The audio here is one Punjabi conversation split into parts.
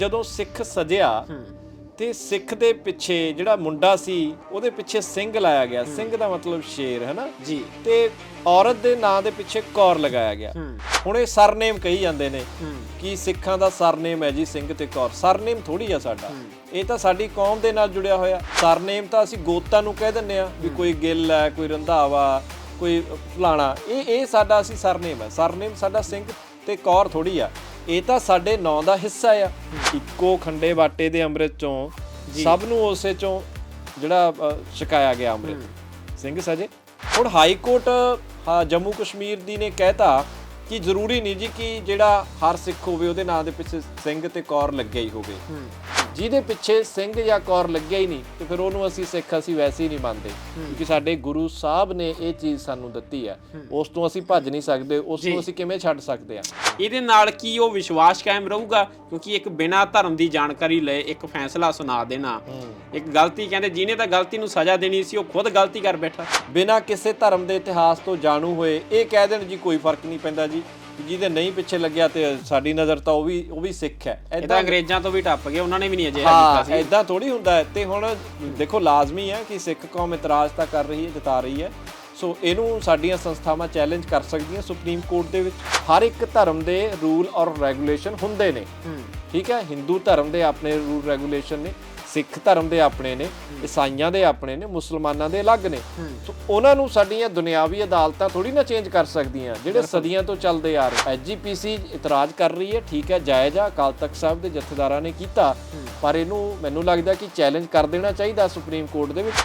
ਜਦੋਂ ਸਿੱਖ ਸਜਿਆ ਤੇ ਸਿੱਖ ਦੇ ਪਿੱਛੇ ਜਿਹੜਾ ਮੁੰਡਾ ਸੀ ਉਹਦੇ ਪਿੱਛੇ ਸਿੰਘ ਲਾਇਆ ਗਿਆ। ਸਿੰਘ ਦਾ ਮਤਲਬ ਸ਼ੇਰ ਹੈ ਨਾ ਜੀ। ਤੇ ਔਰਤ ਦੇ ਨਾਂ ਦੇ ਪਿੱਛੇ ਕੌਰ ਲਗਾਇਆ ਗਿਆ। ਹੁਣ ਇਹ ਸਰਨੇਮ ਕਹੀ ਜਾਂਦੇ ਨੇ ਕਿ ਸਿੱਖਾਂ ਦਾ ਸਰਨੇਮ ਹੈ ਜੀ ਸਿੰਘ ਤੇ ਕੌਰ। ਸਰਨੇਮ ਥੋੜੀ ਆ ਸਾਡਾ। ਇਹ ਤਾਂ ਸਾਡੀ ਕੌਮ ਦੇ ਨਾਲ ਜੁੜਿਆ ਹੋਇਆ। ਸਰਨੇਮ ਤਾਂ ਅਸੀਂ ਗੋਤਾਂ ਨੂੰ ਕਹਿ ਦਿੰਨੇ ਆ ਵੀ ਕੋਈ ਗਿੱਲ ਹੈ ਕੋਈ ਰੰਧਾਵਾ ਕੋਈ ਫਲਾਣਾ। ਇਹ ਇਹ ਸਾਡਾ ਅਸੀਂ ਸਰਨੇਮ ਹੈ। ਸਰਨੇਮ ਸਾਡਾ ਸਿੰਘ ਤੇ ਕੌਰ ਥੋੜੀ ਆ। ਇਹ ਤਾਂ ਸਾਡੇ ਨਾਂ ਦਾ ਹਿੱਸਾ ਆ। ਇੱਕੋ ਖੰਡੇ ਬਾਟੇ ਦੇ ਅੰਮ੍ਰਿਤ ਚੋਂ ਸਭ ਨੂੰ ਉਸੇ ਚੋਂ ਜਿਹੜਾ ਛਕਾਇਆ ਗਿਆ ਅੰਮ੍ਰਿਤ। ਸਿੰਘ ਸਜੇ ਹੁਣ ਹਾਈ ਕੋਰਟ ਜੰਮੂ ਕਸ਼ਮੀਰ ਦੀ ਨੇ ਕਹਿਤਾ ਕਿ ਜ਼ਰੂਰੀ ਨਹੀਂ ਜੀ ਕਿ ਜਿਹੜਾ ਹਰ ਸਿੱਖ ਹੋਵੇ ਉਹਦੇ ਨਾਂ ਦੇ ਪਿੱਛੇ ਸਿੰਘ ਤੇ ਕੌਰ ਲੱਗਿਆ ਹੀ ਹੋਵੇ। ਜਿਹਦੇ ਪਿੱਛੇ ਸਿੰਘ ਜਾਂ ਕੌਰ ਲੱਗਿਆ ਹੀ ਨਹੀਂ ਤੇ ਫਿਰ ਉਹਨੂੰ ਅਸੀਂ ਸਿੱਖ ਅਸੀਂ ਵੈਸੇ ਹੀ ਨਹੀਂ ਮੰਨਦੇ ਕਿਉਂਕਿ ਸਾਡੇ ਗੁਰੂ ਸਾਹਿਬ ਨੇ ਇਹ ਚੀਜ਼ ਸਾਨੂੰ ਦਿੱਤੀ ਹੈ। ਉਸ ਤੋਂ ਅਸੀਂ ਭੱਜ ਨਹੀਂ ਸਕਦੇ ਉਸ ਨੂੰ ਅਸੀਂ ਕਿਵੇਂ ਛੱਡ ਸਕਦੇ ਆ ਇਹਦੇ ਨਾਲ ਕੀ ਉਹ ਵਿਸ਼ਵਾਸ ਕਾਇਮ ਰਹੂਗਾ? ਕਿਉਂਕਿ ਇੱਕ ਬਿਨਾਂ ਧਰਮ ਦੀ ਜਾਣਕਾਰੀ ਲਏ ਇੱਕ ਫੈਸਲਾ ਸੁਣਾ ਦੇਣਾ। ਇੱਕ ਗਲਤੀ ਕਹਿੰਦੇ ਜਿਹਨੇ ਤਾਂ ਗਲਤੀ ਨੂੰ ਸਜ਼ਾ ਦੇਣੀ ਸੀ ਉਹ ਖੁਦ ਗਲਤੀ ਕਰ ਬੈਠਾ। ਬਿਨਾਂ ਕਿਸੇ ਧਰਮ ਦੇ ਇਤਿਹਾਸ ਤੋਂ ਜਾਣੂ ਹੋਏ ਇਹ ਕਹਿ ਦੇਣ ਜੀ ਕੋਈ ਫ਼ਰਕ ਨਹੀਂ ਪੈਂਦਾ ਜੀ। ਜਿਹਦੇ ਨਹੀਂ ਪਿੱਛੇ ਲੱਗਿਆ ਤੇ ਸਾਡੀ ਨਜ਼ਰ ਤਾਂ ਉਹ ਵੀ ਉਹ ਵੀ ਸਿੱਖ ਹੈ। ਇਹ ਤਾਂ ਅੰਗਰੇਜ਼ਾਂ ਤੋਂ ਵੀ ਟੱਪ ਗਏ ਉਹਨਾਂ ਨੇ ਵੀ ਨਹੀਂ ਅਜਿਹਾ ਕੀਤਾ ਸੀ। ਐਦਾਂ ਥੋੜੀ ਹੁੰਦਾ ਹੈ। ਤੇ ਹੁਣ ਦੇਖੋ ਲਾਜ਼ਮੀ ਹੈ ਕਿ ਸਿੱਖ ਕੌਮ ਇਤਰਾਜ਼ ਤਾਂ ਕਰ ਰਹੀ ਹੈ ਜਤਾ ਰਹੀ ਹੈ। ਸੋ ਇਹਨੂੰ ਸਾਡੀਆਂ ਸੰਸਥਾਵਾਂ ਚੈਲੰਜ ਕਰ ਸਕਦੀਆਂ। ਸੁਪਰੀਮ ਕੋਰਟ ਦੇ ਵਿੱਚ ਹਰ ਇੱਕ ਧਰਮ ਦੇ ਰੂਲ ਔਰ ਰੈਗੂਲੇਸ਼ਨ ਹੁੰਦੇ ਨੇ। ਠੀਕ ਹੈ? ਹਿੰਦੂ ਧਰਮ ਦੇ ਆਪਣੇ ਰੂਲ ਰੈਗੂਲੇਸ਼ਨ ਨੇ। ਸਿੱਖ ਧਰਮ ਦੇ ਆਪਣੇ ਨੇ ਈਸਾਈਆਂ ਦੇ ਆਪਣੇ ਨੇ ਮੁਸਲਮਾਨਾਂ ਦੇ ਅਲੱਗ ਨੇ। ਸੋ ਉਹਨਾਂ ਨੂੰ ਸਾਡੀਆਂ ਦੁਨਿਆਵੀ ਅਦਾਲਤਾਂ ਥੋੜੀ ਨਾ ਚੇਂਜ ਕਰ ਸਕਦੀਆਂ ਜਿਹੜੇ ਸਦੀਆਂ ਤੋਂ ਚੱਲਦੇ ਆ ਰਹੇ। ਐਜੀਪੀਸੀ ਇਤਰਾਜ਼ ਕਰ ਰਹੀ ਹੈ ਠੀਕ ਹੈ ਜਾਇਜ਼ ਆ ਅਕਾਲ ਤਖਤ ਸਾਹਿਬ ਦੇ ਜਥੇਦਾਰਾਂ ਨੇ ਕੀਤਾ ਪਰ ਇਹਨੂੰ ਮੈਨੂੰ ਲੱਗਦਾ ਕਿ ਚੈਲੰਜ ਕਰ ਦੇਣਾ ਚਾਹੀਦਾ ਸੁਪਰੀਮ ਕੋਰਟ ਦੇ ਵਿੱਚ।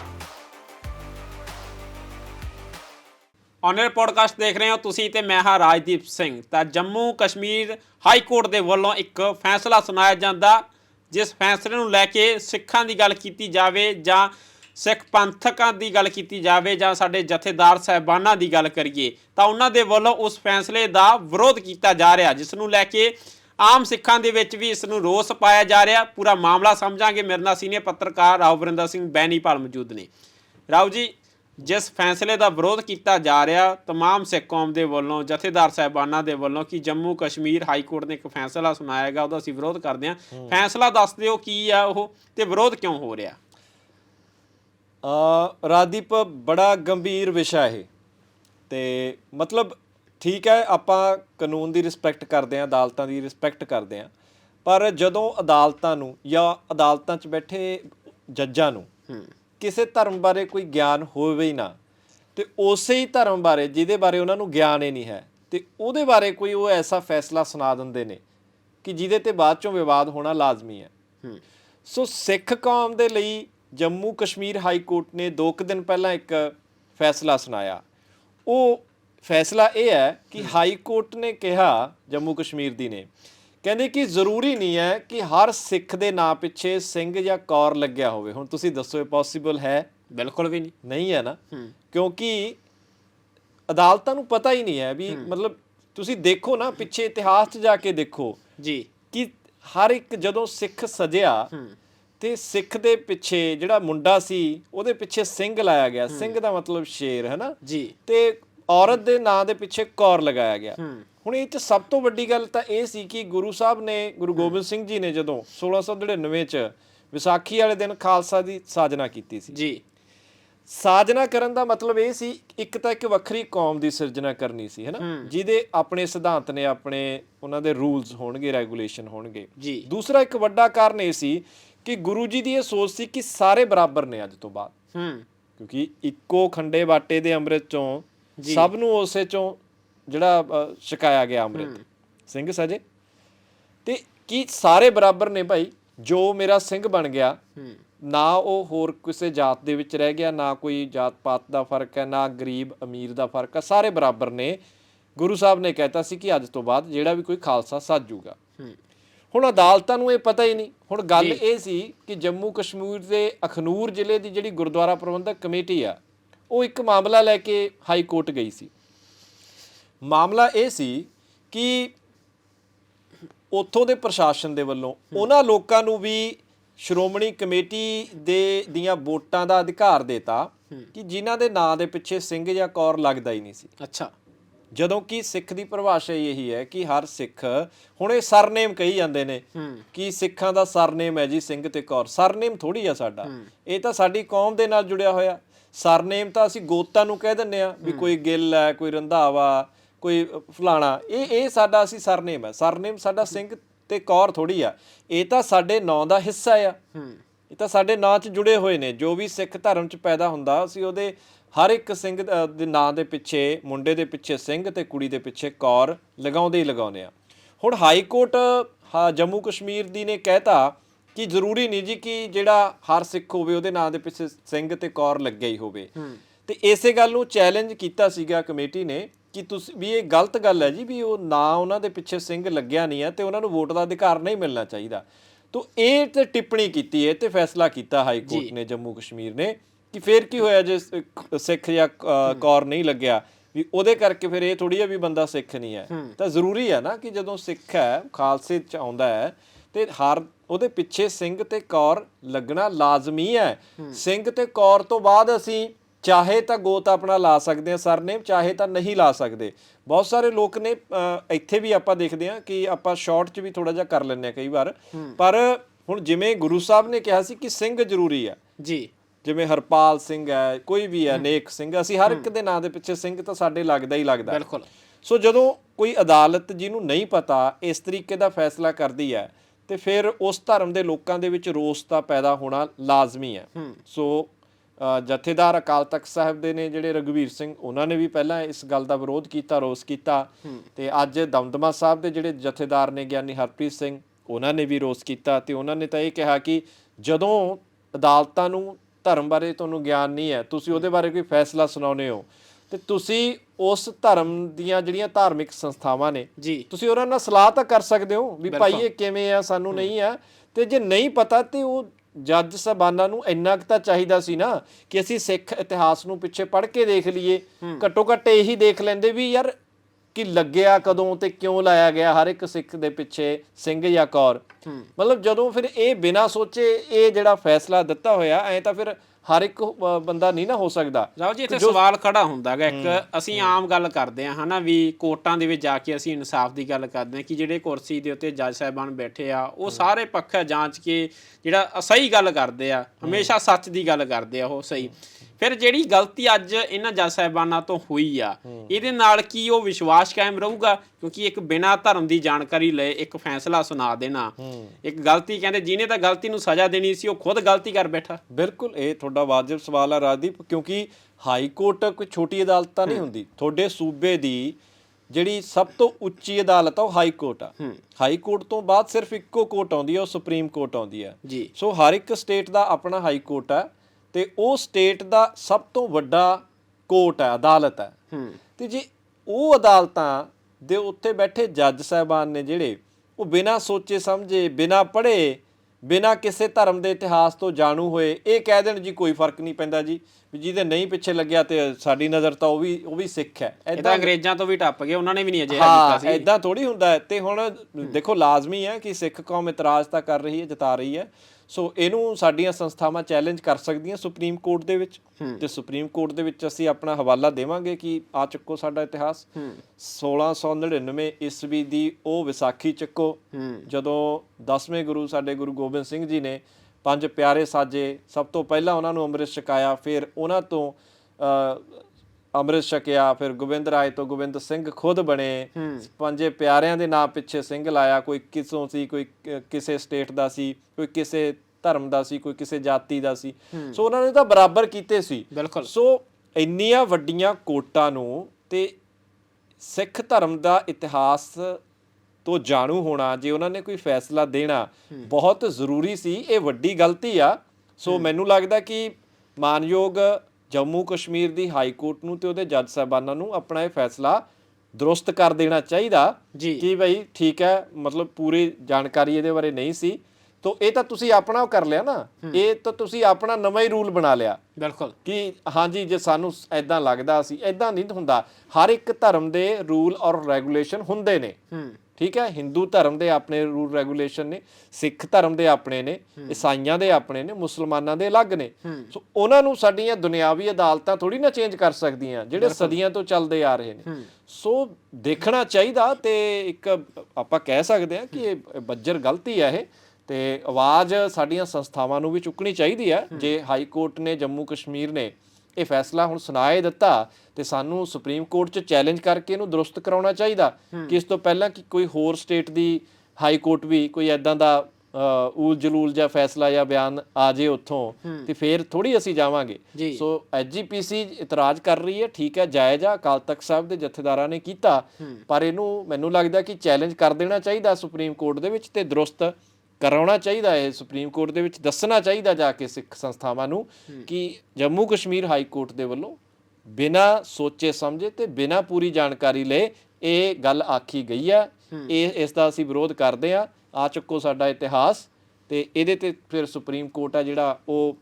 ਔਨਰ ਪੋਡਕਾਸਟ ਦੇਖ ਰਹੇ ਹੋ ਤੁਸੀਂ ਤੇ ਮੈਂ ਹਾਂ ਰਾਜਦੀਪ ਸਿੰਘ। ਤਾਂ ਜੰਮੂ ਕਸ਼ਮੀਰ ਹਾਈ ਕੋਰਟ ਦੇ ਵੱਲੋਂ ਇੱਕ ਫੈਸਲਾ ਸੁਣਾਇਆ ਜਾਂਦਾ। ਜਿਸ ਫੈਸਲੇ ਨੂੰ ਲੈ ਕੇ ਸਿੱਖਾਂ ਦੀ ਗੱਲ ਕੀਤੀ ਜਾਵੇ ਜਾਂ ਸਿੱਖ ਪੰਥਕਾਂ ਦੀ ਗੱਲ ਕੀਤੀ ਜਾਵੇ ਜਾਂ ਸਾਡੇ ਜਥੇਦਾਰ ਸਹਿਬਾਨਾਂ ਦੀ ਗੱਲ ਕਰੀਏ, ਤਾਂ ਉਹਨਾਂ ਦੇ ਵੱਲੋਂ ਉਸ ਫੈਸਲੇ ਦਾ ਵਿਰੋਧ ਕੀਤਾ ਜਾ ਰਿਹਾ, ਜਿਸ ਨੂੰ ਲੈ ਕੇ ਆਮ ਸਿੱਖਾਂ ਦੇ ਵਿੱਚ ਵੀ ਇਸ ਨੂੰ ਰੋਸ ਪਾਇਆ ਜਾ ਰਿਹਾ। ਪੂਰਾ ਮਾਮਲਾ ਸਮਝਾਂਗੇ। ਮੇਰੇ ਨਾਲ ਸੀਨੀਅਰ ਪੱਤਰਕਾਰ ਰਾਓ ਵਰਿੰਦਰ ਸਿੰਘ ਬੈਨੀਪਾਲ ਮੌਜੂਦ ਨੇ। ਰਾਓ ਜੀ ਜਿਸ ਫੈਸਲੇ ਦਾ ਵਿਰੋਧ ਕੀਤਾ ਜਾ ਰਿਹਾ तमाम ਸਿੱਖ ਕੌਮ ਦੇ ਵੱਲੋਂ ਜਥੇਦਾਰ ਸਾਹਿਬਾਨਾਂ ਦੇ ਵੱਲੋਂ ਕਿ ਜੰਮੂ ਕਸ਼ਮੀਰ ਹਾਈ ਕੋਰਟ ਨੇ ਇੱਕ ਫੈਸਲਾ ਸੁਣਾਇਆਗਾ ਉਹਦਾ ਅਸੀਂ ਵਿਰੋਧ ਕਰਦੇ ਹਾਂ ਫੈਸਲਾ ਦੱਸ ਦਿਓ ਕੀ ਆ ਉਹ ਤੇ ਵਿਰੋਧ ਕਿਉਂ ਹੋ ਰਿਹਾ ਅ ਰਾਦੀਪ ਬੜਾ ਗੰਭੀਰ ਵਿਸ਼ਾ ਇਹ ਤੇ ਮਤਲਬ ਠੀਕ ਹੈ ਆਪਾਂ ਕਾਨੂੰਨ ਦੀ ਰਿਸਪੈਕਟ ਕਰਦੇ ਆਂ ਅਦਾਲਤਾਂ ਦੀ ਰਿਸਪੈਕਟ ਕਰਦੇ ਆਂ ਪਰ ਜਦੋਂ ਅਦਾਲਤਾਂ ਨੂੰ ਜਾਂ ਅਦਾਲਤਾਂ 'ਚ ਬੈਠੇ ਜੱਜਾਂ ਨੂੰ ਕਿਸੇ ਧਰਮ ਬਾਰੇ ਕੋਈ ਗਿਆਨ ਹੋਵੇ ਹੀ ਨਾ ਤੇ ਉਸੇ ਹੀ ਧਰਮ ਬਾਰੇ ਜਿਹਦੇ ਬਾਰੇ ਉਹਨਾਂ ਨੂੰ ਗਿਆਨ ਹੀ ਨਹੀਂ ਹੈ ਤੇ ਉਹਦੇ ਬਾਰੇ ਕੋਈ ਉਹ ਐਸਾ ਫੈਸਲਾ ਸੁਣਾ ਦਿੰਦੇ ਨੇ ਕਿ ਜਿਹਦੇ ਤੇ ਬਾਅਦ ਚੋਂ ਵਿਵਾਦ ਹੋਣਾ ਲਾਜ਼ਮੀ ਹੈ। ਸੋ ਸਿੱਖ ਕੌਮ ਦੇ ਲਈ ਜੰਮੂ ਕਸ਼ਮੀਰ ਹਾਈ ਕੋਰਟ ਨੇ 2 ਕੁ ਦਿਨ ਪਹਿਲਾਂ ਇੱਕ ਫੈਸਲਾ ਸੁਣਾਇਆ। ਉਹ ਫੈਸਲਾ ਇਹ ਹੈ ਕਿ ਹਾਈ ਕੋਰਟ ਨੇ ਕਿਹਾ ਜੰਮੂ ਕਸ਼ਮੀਰ ਦੀ ਨੇ ਕਹਿੰਦੇ ਕਿ ਜ਼ਰੂਰੀ ਨਹੀਂ ਹੈ ਕਿ ਹਰ ਸਿੱਖ ਦੇ ਨਾਂ ਪਿੱਛੇ ਸਿੰਘ ਜਾਂ ਕੌਰ ਲੱਗਿਆ ਹੋਵੇ। ਹੁਣ ਤੁਸੀਂ ਦੱਸੋ ਇਹ ਪੋਸੀਬਲ ਹੈ? ਬਿਲਕੁਲ ਵੀ ਨਹੀਂ। ਨਹੀਂ ਹੈ ਨਾ? ਕਿਉਂਕਿ ਅਦਾਲਤਾਂ ਨੂੰ ਪਤਾ ਹੀ ਨਹੀਂ ਹੈ ਵੀ ਮਤਲਬ ਤੁਸੀਂ ਦੇਖੋ ਨਾ ਪਿੱਛੇ ਇਤਿਹਾਸ 'ਚ ਜਾ ਕੇ ਦੇਖੋ ਜੀ। ਕਿ ਹਰ ਇੱਕ ਜਦੋਂ ਸਿੱਖ ਸਜਿਆ ਤੇ ਸਿੱਖ ਦੇ ਪਿੱਛੇ ਜਿਹੜਾ ਮੁੰਡਾ ਸੀ ਉਹਦੇ ਪਿੱਛੇ ਸਿੰਘ ਲਾਇਆ ਗਿਆ। ਸਿੰਘ ਦਾ ਮਤਲਬ ਸ਼ੇਰ ਹੈ ਨਾ? ਜੀ। ਤੇ ਔਰਤ ਦੇ ਨਾਂ ਦੇ ਪਿੱਛੇ ਕੌਰ ਲਗਾਇਆ ਗਿਆ। ਹੁਣ ਇਹ ਚ ਸਭ ਤੋਂ ਵੱਡੀ ਗੱਲ ਤਾਂ ਇਹ ਸੀ ਕਿ ਗੁਰੂ ਸਾਹਿਬ ਨੇ ਗੁਰੂ ਗੋਬਿੰਦ ਸਿੰਘ ਜੀ ਨੇ ਜਦੋਂ 1699 ਚ ਵਿਸਾਖੀ ਵਾਲੇ ਦਿਨ ਖਾਲਸਾ ਦੀ ਸਾਜਨਾ ਕੀਤੀ ਸੀ। ਜੀ। ਸਾਜਨਾ ਕਰਨ ਦਾ ਮਤਲਬ ਇਹ ਸੀ ਇੱਕ ਤਾਂ ਇੱਕ ਵੱਖਰੀ ਕੌਮ ਦੀ ਸਿਰਜਣਾ ਕਰਨੀ ਸੀ ਹੈਨਾ? ਜਿਹਦੇ ਆਪਣੇ ਸਿਧਾਂਤ ਨੇ ਆਪਣੇ ਉਹਨਾਂ ਦੇ ਰੂਲਸ ਹੋਣਗੇ ਰੈਗੂਲੇਸ਼ਨ ਹੋਣਗੇ। ਜੀ। ਦੂਸਰਾ ਇੱਕ ਵੱਡਾ ਕਾਰਨ ਇਹ ਸੀ ਕਿ ਗੁਰੂ ਜੀ ਦੀ ਇਹ ਸੋਚ ਸੀ ਕਿ ਸਾਰੇ ਬਰਾਬਰ ਨੇ ਅੱਜ ਤੋਂ ਬਾਅਦ। ਹੂੰ। ਕਿਉਂਕਿ ਇੱਕੋ ਖੰਡੇ ਬਾਟੇ ਦੇ ਅੰਮ੍ਰਿਤ ਚੋਂ ਸਭ ਨੂੰ ਉਸੇ ਚੋਂ ਜਿਹੜਾ ਛਕਾਇਆ ਗਿਆ ਅੰਮ੍ਰਿਤ। ਸਿੰਘ ਸਜੇ। ਤੇ ਕੀ ਸਾਰੇ ਬਰਾਬਰ ਨੇ ਭਾਈ? ਜੋ ਮੇਰਾ ਸਿੰਘ ਬਣ ਗਿਆ ਨਾ ਉਹ ਹੋਰ ਕਿਸੇ ਜਾਤ ਦੇ ਵਿੱਚ ਰਹਿ ਗਿਆ ਨਾ ਕੋਈ ਜਾਤ ਪਾਤ ਦਾ ਫ਼ਰਕ ਹੈ ਨਾ ਗਰੀਬ ਅਮੀਰ ਦਾ ਫ਼ਰਕ ਹੈ। ਸਾਰੇ ਬਰਾਬਰ ਨੇ। ਗੁਰੂ ਸਾਹਿਬ ਨੇ ਕਹਿਤਾ ਸੀ ਕਿ ਅੱਜ ਤੋਂ ਬਾਅਦ ਜਿਹੜਾ ਵੀ ਕੋਈ ਖਾਲਸਾ ਸਾਜੂਗਾ। ਹੁਣ ਅਦਾਲਤਾਂ ਨੂੰ ਇਹ ਪਤਾ ਹੀ ਨਹੀਂ। ਹੁਣ ਗੱਲ ਇਹ ਸੀ ਕਿ ਜੰਮੂ ਕਸ਼ਮੀਰ ਦੇ ਅਖਨੂਰ ਜ਼ਿਲ੍ਹੇ ਦੀ ਜਿਹੜੀ ਗੁਰਦੁਆਰਾ ਪ੍ਰਬੰਧਕ ਕਮੇਟੀ ਆ ਉਹ ਇੱਕ ਮਾਮਲਾ ਲੈ ਕੇ ਹਾਈ ਕੋਰਟ ਗਈ ਸੀ। ਮਾਮਲਾ ਇਹ ਸੀ ਕਿ ਉੱਥੋਂ ਦੇ ਪ੍ਰਸ਼ਾਸਨ ਦੇ ਵੱਲੋਂ ਉਹਨਾਂ ਲੋਕਾਂ ਨੂੰ ਵੀ ਸ਼੍ਰੋਮਣੀ ਕਮੇਟੀ ਦੇ ਦੀਆਂ ਵੋਟਾਂ ਦਾ ਅਧਿਕਾਰ ਦਿੱਤਾ ਕਿ ਜਿਨ੍ਹਾਂ ਦੇ ਨਾਂ ਦੇ ਪਿੱਛੇ ਸਿੰਘ ਜਾਂ ਕੌਰ ਲੱਗਦਾ ਹੀ ਨਹੀਂ ਸੀ। ਅੱਛਾ। ਜਦੋਂ ਕਿ ਸਿੱਖ ਦੀ ਪਰਿਭਾਸ਼ਾ ਹੀ ਇਹੀ ਹੈ ਕਿ ਹਰ ਸਿੱਖ ਹੁਣ ਇਹ ਸਰਨੇਮ ਕਹੀ ਜਾਂਦੇ ਨੇ ਕਿ ਸਿੱਖਾਂ ਦਾ ਸਰਨੇਮ ਹੈ ਜੀ ਸਿੰਘ ਤੇ ਕੌਰ। ਸਰਨੇਮ ਥੋੜੀ ਆ ਸਾਡਾ। ਇਹ ਤਾਂ ਸਾਡੀ ਕੌਮ ਦੇ ਨਾਲ ਜੁੜਿਆ ਹੋਇਆ। ਸਰਨੇਮ ਤਾਂ ਅਸੀਂ ਗੋਤਾਂ ਨੂੰ ਕਹਿ ਦਿੰਨੇ ਆ ਵੀ ਕੋਈ ਗਿੱਲ ਹੈ ਕੋਈ ਰੰਧਾਵਾ ਕੋਈ ਫਲਾਣਾ ਇਹ ਇਹ ਸਾਡਾ ਅਸੀਂ ਸਰਨੇਮ ਹੈ। ਸਰਨੇਮ ਸਾਡਾ ਸਿੰਘ ਤੇ ਕੌਰ ਥੋੜੀ ਆ। ਇਹ ਤਾਂ ਸਾਡੇ ਨਾਂ ਦਾ ਹਿੱਸਾ ਆ। ਇਹ ਤਾਂ ਸਾਡੇ ਨਾਂ 'ਚ ਜੁੜੇ ਹੋਏ ਨੇ। ਜੋ ਵੀ ਸਿੱਖ ਧਰਮ 'ਚ ਪੈਦਾ ਹੁੰਦਾ ਅਸੀਂ ਉਹਦੇ ਹਰ ਇੱਕ ਸਿੰਘ ਦੇ ਨਾਂ ਦੇ ਪਿੱਛੇ ਮੁੰਡੇ ਦੇ ਪਿੱਛੇ ਸਿੰਘ ਤੇ ਕੁੜੀ ਦੇ ਪਿੱਛੇ ਕੌਰ ਲਗਾਉਂਦੇ ਹੀ ਲਗਾਉਂਦੇ ਆ। ਹੁਣ ਹਾਈ ਕੋਰਟ ਜੰਮੂ ਕਸ਼ਮੀਰ ਦੀ ਨੇ ਕਹਿਤਾ ਕਿ ਜ਼ਰੂਰੀ ਨਹੀਂ ਜੀ ਕਿ ਜਿਹੜਾ ਹਰ ਸਿੱਖ ਹੋਵੇ ਉਹਦੇ ਨਾਂ ਦੇ ਪਿੱਛੇ ਸਿੰਘ ਤੇ ਕੌਰ ਲੱਗਿਆ ਹੀ ਹੋਵੇ। ਤੇ ਇਸੇ ਗੱਲ ਨੂੰ ਚੈਲੰਜ ਕੀਤਾ ਸੀਗਾ ਕਮੇਟੀ ਨੇ ਕਿ ਤੁਸੀਂ ਵੀ ਇਹ ਗਲਤ ਗੱਲ ਹੈ ਜੀ ਵੀ ਉਹ ਨਾਂ ਉਹਨਾਂ ਦੇ ਪਿੱਛੇ ਸਿੰਘ ਲੱਗਿਆ ਨਹੀਂ ਹੈ ਤੇ ਉਹਨਾਂ ਨੂੰ ਵੋਟ ਦਾ ਅਧਿਕਾਰ ਨਹੀਂ ਮਿਲਣਾ ਚਾਹੀਦਾ। ਤੋ ਇਹ ਤੇ ਟਿੱਪਣੀ ਕੀਤੀ ਹੈ ਤੇ ਫੈਸਲਾ ਕੀਤਾ ਹਾਈ ਕੋਰਟ ਨੇ ਜੰਮੂ ਕਸ਼ਮੀਰ ਨੇ ਕਿ ਫੇਰ ਕੀ ਹੋਇਆ ਜੇ ਸਿੱਖ- ਜਾਂ ਕੌਰ ਨਹੀਂ ਲੱਗਿਆ ਵੀ ਉਹਦੇ ਕਰਕੇ ਫਿਰ ਇਹ ਥੋੜੀ ਆ ਵੀ ਬੰਦਾ ਸਿੱਖ ਨਹੀਂ ਹੈ। ਤਾਂ ਜ਼ਰੂਰੀ ਹੈ ਨਾ ਕਿ ਜਦੋਂ ਸਿੱਖ ਹੈ ਖਾਲਸੇ ਚ ਆਉਂਦਾ ਹੈ ਤੇ ਹਰ ਉਹਦੇ ਪਿੱਛੇ ਸਿੰਘ ਤੇ ਕੌਰ ਲੱਗਣਾ ਲਾਜ਼ਮੀ ਹੈ। ਸਿੰਘ ਤੇ ਕੌਰ ਤੋਂ ਬਾਅਦ ਅਸੀਂ ਚਾਹੇ ਤਾਂ ਗੋਤ ਆਪਣਾ ਲਾ ਸਕਦੇ ਆ ਸਰਨੇਮ ਚਾਹੇ ਤਾਂ ਨਹੀਂ ਲਾ ਸਕਦੇ। ਬਹੁਤ ਸਾਰੇ ਲੋਕ ਨੇ ਇੱਥੇ ਵੀ ਆਪਾਂ ਦੇਖਦੇ ਆ ਕਿ ਆਪਾਂ ਸ਼ਾਰਟ 'ਚ ਵੀ ਥੋੜਾ ਜਿਹਾ ਕਰ ਲੈਂਦੇ ਆ ਕਈ ਵਾਰ। ਪਰ ਹੁਣ ਜਿਵੇਂ ਗੁਰੂ ਸਾਹਿਬ ਨੇ ਕਿਹਾ ਸੀ ਕਿ ਸਿੰਘ ਜ਼ਰੂਰੀ ਆ। ਜੀ। ਜਿਵੇਂ ਹਰਪਾਲ ਸਿੰਘ ਹੈ ਕੋਈ ਵੀ ਹੈ ਨੇਕ ਸਿੰਘ ਅਸੀਂ ਹਰ ਇੱਕ ਦੇ ਨਾਂ ਦੇ ਪਿੱਛੇ ਸਿੰਘ ਤਾਂ ਸਾਡੇ ਲੱਗਦਾ ਹੀ ਲੱਗਦਾ। ਬਿਲਕੁਲ। ਸੋ ਜਦੋਂ ਕੋਈ ਅਦਾਲਤ ਜਿਹਨੂੰ ਨਹੀਂ ਪਤਾ ਇਸ ਤਰੀਕੇ ਦਾ ਫੈਸਲਾ ਕਰਦੀ ਹੈ ਤੇ ਫਿਰ ਉਸ ਧਰਮ ਦੇ ਲੋਕਾਂ ਦੇ ਵਿੱਚ ਰੋਸ ਤਾਂ ਪੈਦਾ ਹੋਣਾ ਲਾਜ਼ਮੀ ਹੈ। ਸੋ ਜਥੇਦਾਰ ਅਕਾਲ ਤਖਤ ਸਾਹਿਬ ਦੇ ਨੇ ਜਿਹੜੇ ਰਗਵੀਰ ਸਿੰਘ ਉਹਨਾਂ ਨੇ ਵੀ ਪਹਿਲਾਂ ਇਸ ਗੱਲ ਦਾ ਵਿਰੋਧ ਕੀਤਾ ਰੋਸ ਕੀਤਾ। ਤੇ ਅੱਜ ਦਮਦਮਾ ਸਾਹਿਬ ਦੇ ਜਿਹੜੇ ਜਥੇਦਾਰ ਨੇ ਗਿਆਨੀ ਹਰਪ੍ਰੀਤ ਸਿੰਘ ਉਹਨਾਂ ਨੇ ਵੀ ਰੋਸ ਕੀਤਾ ਤੇ ਉਹਨਾਂ ਨੇ ਤਾਂ ਇਹ ਕਿਹਾ ਕਿ ਜਦੋਂ ਅਦਾਲਤਾਂ ਨੂੰ ਧਰਮ ਬਾਰੇ ਤੁਹਾਨੂੰ ਗਿਆਨ ਨਹੀਂ ਹੈ ਤੁਸੀਂ ਉਹਦੇ ਬਾਰੇ ਕੋਈ ਫੈਸਲਾ ਸੁਣਾਉਨੇ ਹੋ। ਤੇ ਤੁਸੀਂ ਉਸ ਧਰਮ ਦੀਆਂ ਜਿਹੜੀਆਂ ਧਾਰਮਿਕ ਸੰਸਥਾਵਾਂ ਨੇ ਜੀ। ਤੁਸੀਂ ਉਹਨਾਂ ਨਾਲ ਸਲਾਹ ਤਾਂ ਕਰ ਸਕਦੇ ਹੋ ਵੀ ਭਾਈ ਇਹ ਕਿਵੇਂ ਆ ਸਾਨੂੰ ਨਹੀਂ ਆ। ਤੇ ਜੇ ਨਹੀਂ ਪਤਾ ਤੇ ਉਹ ਜੱਜ ਸਾਹਿਬਾਨਾਂ ਨੂੰ ਇੰਨਾ ਕੁ ਤਾਂ ਚਾਹੀਦਾ ਸੀ ਨਾ ਕਿ ਅਸੀਂ ਸਿੱਖ ਇਤਿਹਾਸ ਨੂੰ ਪਿੱਛੇ ਪੜ੍ਹ ਕੇ ਦੇਖ ਲਈਏ। ਘੱਟੋ ਘੱਟ ਇਹੀ ਦੇਖ ਲੈਂਦੇ ਵੀ ਯਾਰ ਕਿ ਲੱਗਿਆ ਕਦੋਂ ਤੇ ਕਿਉਂ ਲਾਇਆ ਗਿਆ ਹਰ ਇੱਕ ਸਿੱਖ ਦੇ ਪਿੱਛੇ ਸਿੰਘ ਜਾਂ ਕੌਰ। ਮਤਲਬ ਜਦੋਂ ਫਿਰ ਇਹ ਬਿਨਾਂ ਸੋਚੇ ਇਹ ਜਿਹੜਾ ਫੈਸਲਾ ਦਿੱਤਾ ਹੋਇਆ ਐ ਤਾਂ ਫਿਰ ਹਰ ਇੱਕ ਬੰਦਾ ਨਹੀਂ ਨਾ ਹੋ ਸਕਦਾ। ਰਾਓ ਜੀ ਇੱਥੇ ਸਵਾਲ ਖੜਾ ਹੁੰਦਾ ਹੈਗਾ ਇੱਕ ਅਸੀਂ ਆਮ ਗੱਲ ਕਰਦੇ ਹਾਂ ਹਨਾ ਵੀ ਕੋਰਟਾਂ ਦੇ ਵਿੱਚ ਜਾ ਕੇ ਅਸੀਂ ਇਨਸਾਫ ਦੀ ਗੱਲ ਕਰਦੇ ਹਾਂ ਕਿ ਜਿਹੜੇ ਕੁਰਸੀ ਦੇ ਉੱਤੇ ਜੱਜ ਸਾਹਿਬਾਨ ਬੈਠੇ ਆ ਉਹ ਸਾਰੇ ਪੱਖ ਜਾਂਚ ਕੇ ਜਿਹੜਾ ਸਹੀ ਗੱਲ ਕਰਦੇ ਆ ਹਮੇਸ਼ਾ ਸੱਚ ਦੀ ਗੱਲ ਕਰਦੇ ਆ ਉਹ ਸਹੀ। ਫਿਰ ਜਿਹੜੀ ਗਲਤੀ ਅੱਜ ਇਹਨਾਂ ਜੱਜ ਸਾਹਿਬਾਨਾਂ ਤੋਂ ਹੋਈ ਆ ਇਹਦੇ ਨਾਲ ਕੀ ਉਹ ਵਿਸ਼ਵਾਸ ਕਾਇਮ ਰਹੂਗਾ? ਕਿਉਂਕਿ ਇੱਕ ਬਿਨਾਂ ਧਰਮ ਦੀ ਜਾਣਕਾਰੀ ਲਏ ਇੱਕ ਫੈਸਲਾ ਸੁਣਾ ਦੇਣਾ। ਇੱਕ ਗਲਤੀ ਕਹਿੰਦੇ ਜਿਹਨੇ ਤਾਂ ਗਲਤੀ ਨੂੰ ਸਜ਼ਾ ਦੇਣੀ ਸੀ ਉਹ ਖੁਦ ਗਲਤੀ ਕਰ ਬੈਠਾ। ਬਿਲਕੁਲ ਇਹ ਤੁਹਾਡਾ ਵਾਜਬ ਸਵਾਲ ਹੈ ਰਾਜਦੀਪ ਕਿਉਂਕਿ ਹਾਈ ਕੋਰਟ ਕੋਈ ਛੋਟੀ ਅਦਾਲਤ ਤਾਂ ਨਹੀਂ ਹੁੰਦੀ। ਤੁਹਾਡੇ ਸੂਬੇ ਦੀ ਜਿਹੜੀ ਸਭ ਤੋਂ ਉੱਚੀ ਅਦਾਲਤ ਆ ਉਹ ਹਾਈ ਕੋਰਟ ਆ। ਹਾਈ ਕੋਰਟ ਤੋਂ ਬਾਅਦ ਸਿਰਫ ਇੱਕੋ ਕੋਰਟ ਆਉਂਦੀ ਹੈ ਉਹ ਸੁਪਰੀਮ ਕੋਰਟ ਆਉਂਦੀ ਜੀ। ਸੋ ਹਰ ਇੱਕ ਸਟੇਟ ਦਾ ਆਪਣਾ ਹਾਈ ਕੋਰਟ ਹੈ ਤੇ ਉਹ ਸਟੇਟ ਦਾ ਸਭ ਤੋਂ ਵੱਡਾ ਕੋਰਟ ਹੈ ਅਦਾਲਤ ਹੈ। ਹੂੰ। ਤੇ ਜੇ ਉਹ ਅਦਾਲਤਾਂ ਦੇ ਉੱਤੇ ਬੈਠੇ ਜੱਜ ਸਾਹਿਬਾਨ ਨੇ ਜਿਹੜੇ ਉਹ ਬਿਨਾਂ ਸੋਚੇ ਸਮਝੇ ਬਿਨਾਂ ਪੜ੍ਹੇ ਬਿਨਾਂ ਕਿਸੇ ਧਰਮ ਦੇ ਇਤਿਹਾਸ ਤੋਂ ਜਾਣੂ ਹੋਏ ਇਹ ਕਹਿ ਦੇਣ ਜੀ ਕੋਈ ਫ਼ਰਕ ਨਹੀਂ ਪੈਂਦਾ ਜੀ ਵੀ ਜਿਹਦੇ ਨਹੀਂ ਪਿੱਛੇ ਲੱਗਿਆ ਤੇ ਸਾਡੀ ਨਜ਼ਰ ਤਾਂ ਉਹ ਵੀ ਉਹ ਵੀ ਸਿੱਖ ਹੈ। ਤਾਂ ਅੰਗਰੇਜ਼ਾਂ ਤੋਂ ਵੀ ਟੱਪ ਗਏ ਉਹਨਾਂ ਨੇ ਵੀ ਨਹੀਂ ਅਜਿਹਾ ਕੀਤਾ ਸੀ। ਐਦਾਂ ਥੋੜੀ ਹੁੰਦਾ ਤੇ ਹੁਣ ਦੇਖੋ ਲਾਜ਼ਮੀ ਹੈ ਕਿ ਸਿੱਖ ਕੌਮ ਇਤਰਾਜ਼ ਤਾਂ ਕਰ ਰਹੀ ਹੈ ਜਤਾ ਰਹੀ ਹੈ। ਸੋ ਇਹਨੂੰ ਸਾਡੀਆਂ ਸੰਸਥਾਵਾਂ ਚੈਲੰਜ ਕਰ ਸਕਦੀਆਂ ਸੁਪਰੀਮ ਕੋਰਟ ਦੇ ਵਿੱਚ। ਤੇ ਸੁਪਰੀਮ ਕੋਰਟ ਦੇ ਵਿੱਚ ਅਸੀਂ ਆਪਣਾ ਹਵਾਲਾ ਦੇਵਾਂਗੇ ਕਿ ਆ ਚੱਕੋ ਸਾਡਾ ਇਤਿਹਾਸ। 1699 ਈਸਵੀ ਦੀ ਉਹ ਵਿਸਾਖੀ ਚੱਕੋ। ਜਦੋਂ 10ਵੇਂ ਗੁਰੂ ਸਾਡੇ ਗੁਰੂ ਗੋਬਿੰਦ ਸਿੰਘ ਜੀ ਨੇ ਪੰਜ ਪਿਆਰੇ ਸਾਜੇ ਸਭ ਤੋਂ ਪਹਿਲਾਂ ਉਹਨਾਂ ਨੂੰ ਅੰਮ੍ਰਿਤ ਛਕਾਇਆ ਫਿਰ ਉਹਨਾਂ ਤੋਂ ਅੰਮ੍ਰਿਤ ਛਕਿਆ ਫਿਰ ਗੋਬਿੰਦ ਰਾਏ ਤੋਂ ਗੋਬਿੰਦ ਸਿੰਘ ਖੁਦ ਬਣੇ। ਪੰਜੇ ਪਿਆਰਿਆਂ ਦੇ ਨਾਂ ਪਿੱਛੇ ਸਿੰਘ ਲਾਇਆ ਕੋਈ ਕਿਸੋਂ ਸੀ ਕੋਈ ਕਿਸੇ ਸਟੇਟ ਦਾ ਸੀ ਕੋਈ ਕਿਸੇ ਧਰਮ ਦਾ ਸੀ ਕੋਈ ਕਿਸੇ ਜਾਤੀ ਦਾ ਸੀ। ਸੋ ਉਹਨਾਂ ਨੇ ਤਾਂ ਬਰਾਬਰ ਕੀਤੇ ਸੀ। ਬਿਲਕੁਲ। ਸੋ ਇੰਨੀਆਂ ਵੱਡੀਆਂ ਕੋਟਾਂ ਨੂੰ ਤੇ ਸਿੱਖ ਧਰਮ ਦਾ ਇਤਿਹਾਸ ਤੋਂ ਜਾਣੂ ਹੋਣਾ ਜੇ ਉਹਨਾਂ ਨੇ ਕੋਈ ਫੈਸਲਾ ਦੇਣਾ ਬਹੁਤ ਜ਼ਰੂਰੀ ਸੀ ਇਹ ਵੱਡੀ ਗਲਤੀ ਆ। ਸੋ ਮੈਨੂੰ ਲੱਗਦਾ ਕਿ ਮਾਨਯੋਗ ਜੰਮੂ ਕਸ਼ਮੀਰ ਦੀ ਹਾਈ ਕੋਰਟ ਨੂੰ ਤੇ ਉਹਦੇ ਜੱਜ ਸਾਹਿਬਾਨਾਂ ਨੂੰ ਆਪਣਾ ਇਹ ਫੈਸਲਾ ਦਰੁਸਤ ਕਰ ਦੇਣਾ ਚਾਹੀਦਾ। ਕਿ ਭਾਈ ਠੀਕ ਹੈ ਮਤਲਬ ਪੂਰੀ ਜਾਣਕਾਰੀ ਇਹਦੇ ਬਾਰੇ ਨਹੀਂ ਸੀ। ਤੋ ਇਹ ਤਾਂ ਤੁਸੀਂ ਆਪਣਾ ਕਰ ਲਿਆ ਨਾ। ਇਹ ਤਾਂ ਤੁਸੀਂ ਆਪਣਾ ਨਵਾਂ ਹੀ ਰੂਲ ਬਣਾ ਲਿਆ। ਬਿਲਕੁਲ। ਕਿ ਹਾਂਜੀ ਜੇ ਸਾਨੂੰ ਐਦਾਂ ਲੱਗਦਾ ਸੀ ਐਦਾਂ ਨਹੀਂ ਹੁੰਦਾ। ਹਰ ਇੱਕ ਧਰਮ ਦੇ ਰੂਲ ਔਰ ਰੈਗੂਲੇਸ਼ਨ ਹੁੰਦੇ ਨੇ। ਹੂੰ। ਠੀਕ ਹੈ? ਹਿੰਦੂ ਧਰਮ ਦੇ ਆਪਣੇ ਰੂਲ ਰੈਗੂਲੇਸ਼ਨ ਨੇ ਸਿੱਖ ਧਰਮ ਦੇ ਆਪਣੇ ਨੇ ਈਸਾਈਆਂ ਦੇ ਆਪਣੇ ਨੇ ਮੁਸਲਮਾਨਾਂ ਦੇ ਅਲੱਗ ਨੇ। ਸੋ ਉਹਨਾਂ ਨੂੰ ਸਾਡੀਆਂ ਦੁਨਿਆਵੀ ਅਦਾਲਤਾਂ ਥੋੜੀ ਨਾ ਚੇਂਜ ਕਰ ਸਕਦੀਆਂ ਜਿਹੜੇ ਸਦੀਆਂ ਤੋਂ ਚੱਲਦੇ ਆ ਰਹੇ ਨੇ। ਸੋ ਦੇਖਣਾ ਚਾਹੀਦਾ ਤੇ ਇੱਕ ਆਪਾਂ ਕਹਿ ਸਕਦੇ ਹਾਂ ਕਿ ਇਹ ਬੱਜਰ ਗਲਤੀ ਹੈ ਇਹ ਤੇ ਆਵਾਜ਼ ਸਾਡੀਆਂ ਸੰਸਥਾਵਾਂ ਨੂੰ ਵੀ ਚੁੱਕਣੀ ਚਾਹੀਦੀ ਹੈ। ਜੇ ਹਾਈ ਕੋਰਟ ਨੇ ਜੰਮੂ ਕਸ਼ਮੀਰ ਨੇ ਇਹ ਫੈਸਲਾ ਹੁਣ ਸੁਣਾਏ ਦਿੱਤਾ ਤੇ ਸਾਨੂੰ ਸੁਪਰੀਮ ਕੋਰਟ 'ਚ ਚੈਲੰਜ ਕਰਕੇ ਇਹਨੂੰ ਦਰੁਸਤ ਕਰਾਉਣਾ ਚਾਹੀਦਾ। ਕਿ ਇਸ ਤੋਂ ਪਹਿਲਾਂ ਕਿ ਕੋਈ ਹੋਰ ਸਟੇਟ ਦੀ ਹਾਈ ਕੋਰਟ ਵੀ ਕੋਈ ਐਦਾਂ ਦਾ ਊਲ ਜਲੂਲ ਜਾਂ ਫੈਸਲਾ ਜਾਂ ਬਿਆਨ ਆ ਜੇ ਉੱਥੋਂ ਤੇ ਫੇਰ ਥੋੜੀ ਅਸੀਂ ਜਾਵਾਂਗੇ। ਸੋ ਐਜੀਪੀਸੀ ਇਤਰਾਜ਼ ਕਰ ਰਹੀ ਹੈ ਠੀਕ ਹੈ ਜਾਇਜ਼ ਆ ਅਕਾਲ ਤਖਤ ਸਾਹਿਬ ਦੇ ਜਥੇਦਾਰਾਂ ਨੇ ਕੀਤਾ। ਪਰ ਇਹਨੂੰ ਮੈਨੂੰ ਲੱਗਦਾ ਕਿ ਚੈਲੰਜ ਕਰ ਦੇਣਾ ਚਾਹੀਦਾ ਸੁਪਰੀਮ ਕੋਰਟ ਦੇ ਵਿੱਚ ਤੇ ਦਰੁਸਤ ਕਰਾਉਣਾ ਚਾਹੀਦਾ ਹੈ ਸੁਪਰੀਮ ਕੋਰਟ ਦੇ ਵਿੱਚ ਦੱਸਣਾ ਚਾਹੀਦਾ ਜਾ ਕੇ ਸਿੱਖ ਸੰਸਥਾਵਾਂ ਨੂੰ ਕਿ ਜੰਮੂ ਕਸ਼ਮੀਰ ਹਾਈ ਕੋਰਟ ਦੇ ਵੱਲੋਂ ਬਿਨਾ ਸੋਚੇ ਸਮਝੇ ਤੇ ਬਿਨਾ ਪੂਰੀ ਜਾਣਕਾਰੀ ਲਏ ਇਹ ਗੱਲ ਆਖੀ ਗਈ ਹੈ। ਇਹ ਇਸ ਦਾ ਅਸੀਂ ਵਿਰੋਧ ਕਰਦੇ ਆ ਆ ਚੁੱਕੋ ਸਾਡਾ ਇਤਿਹਾਸ ਤੇ ਇਹਦੇ ਤੇ ਫਿਰ ਸੁਪਰੀਮ ਕੋਰਟ ਆ ਜਿਹੜਾ ਉਹ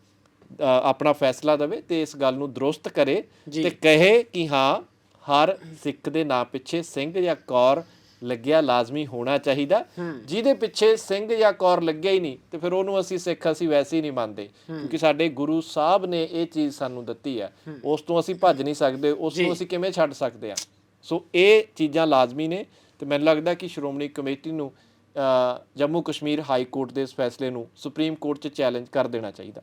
ਆਪਣਾ ਫੈਸਲਾ ਦੇਵੇ ਤੇ ਇਸ ਗੱਲ ਨੂੰ ਦਰੁਸਤ ਕਰੇ ਤੇ ਕਹੇ ਕਿ ਹਾਂ ਹਰ ਸਿੱਖ ਦੇ ਨਾਂ ਪਿੱਛੇ ਸਿੰਘ ਜਾਂ ਕੌਰ ਲੱਗਿਆ ਲਾਜ਼ਮੀ ਹੋਣਾ ਚਾਹੀਦਾ। ਜਿਹਦੇ ਪਿੱਛੇ ਸਿੰਘ ਜਾਂ ਕੌਰ ਲੱਗਿਆ ਹੀ ਨਹੀਂ ਤੇ ਫਿਰ ਉਹਨੂੰ ਅਸੀਂ ਸਿੱਖ ਅਸੀਂ ਵੈਸੇ ਹੀ ਨਹੀਂ ਮੰਨਦੇ। ਕਿਉਂਕਿ ਸਾਡੇ ਗੁਰੂ ਸਾਹਿਬ ਨੇ ਇਹ ਚੀਜ਼ ਸਾਨੂੰ ਦਿੱਤੀ ਹੈ। ਉਸ ਤੋਂ ਅਸੀਂ ਭੱਜ ਨਹੀਂ ਸਕਦੇ ਉਸ ਨੂੰ ਅਸੀਂ ਕਿਵੇਂ ਛੱਡ ਸਕਦੇ ਆ? ਸੋ ਇਹ ਚੀਜ਼ਾਂ ਲਾਜ਼ਮੀ ਨੇ ਤੇ ਮੈਨੂੰ ਲੱਗਦਾ ਕਿ ਸ਼੍ਰੋਮਣੀ ਕਮੇਟੀ ਨੂੰ ਜੰਮੂ ਕਸ਼ਮੀਰ ਹਾਈ ਕੋਰਟ ਦੇ ਇਸ ਫੈਸਲੇ ਨੂੰ ਸੁਪਰੀਮ ਕੋਰਟ 'ਚ ਚੈਲੰਜ ਕਰ ਦੇਣਾ ਚਾਹੀਦਾ।